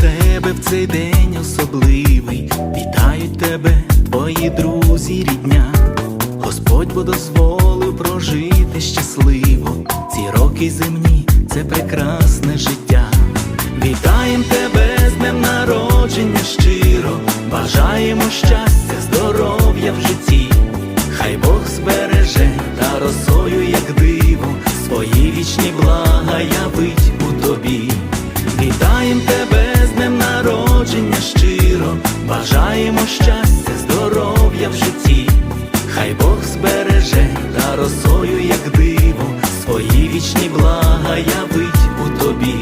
тебе в цей день особливий, вітають тебе, твої друзі, рідня. Господь бо дозволив прожити щасливо. Ці роки земні це прекрасне життя. Вітаєм тебе з днем народження щиро, бажаємо щастя, здоров'я в житті. Хай Бог збереже та росою, як диво, свої вічні блага Хай Бог збереже та росою, як диво, свої вічні блага явить у тобі.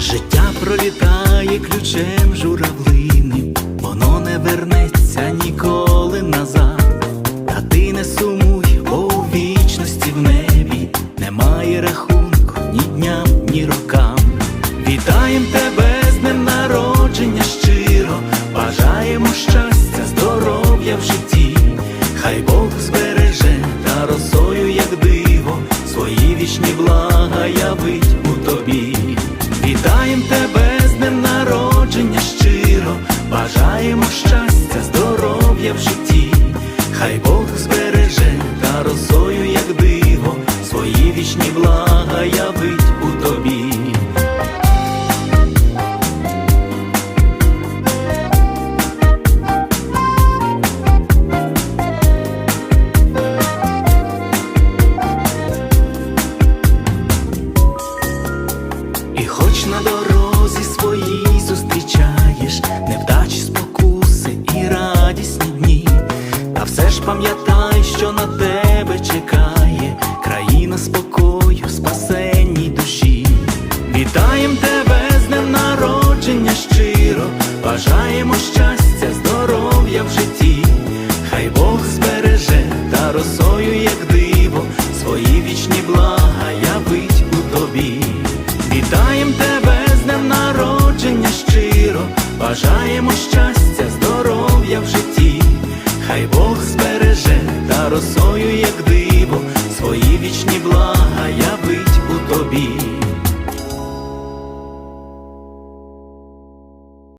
Життя пролітає ключем журавлиним, воно не вернеться ніколи назад. Та ти не сумуй, бо у вічності в небі немає рахунку ні дням, ні рокам. Вітаєм тебе з днем народження щиро, бажаємо щастя, в житті. Хай Бог збереже та росою, як диво, свої вічні блага явить все ж пам'ятай, що на тебе чекає країна спокою, спасенній душі. Вітаєм тебе з днем народження щиро, бажаємо щастя, здоров'я в житті. Хай Бог збереже та росою, як диво, свої вічні блага явить у тобі. Вітаєм тебе з днем народження щиро, бажаємо щастя, здоров'я в житті. Хай Бог збереже та росою, як диво, свої вічні блага явить у тобі.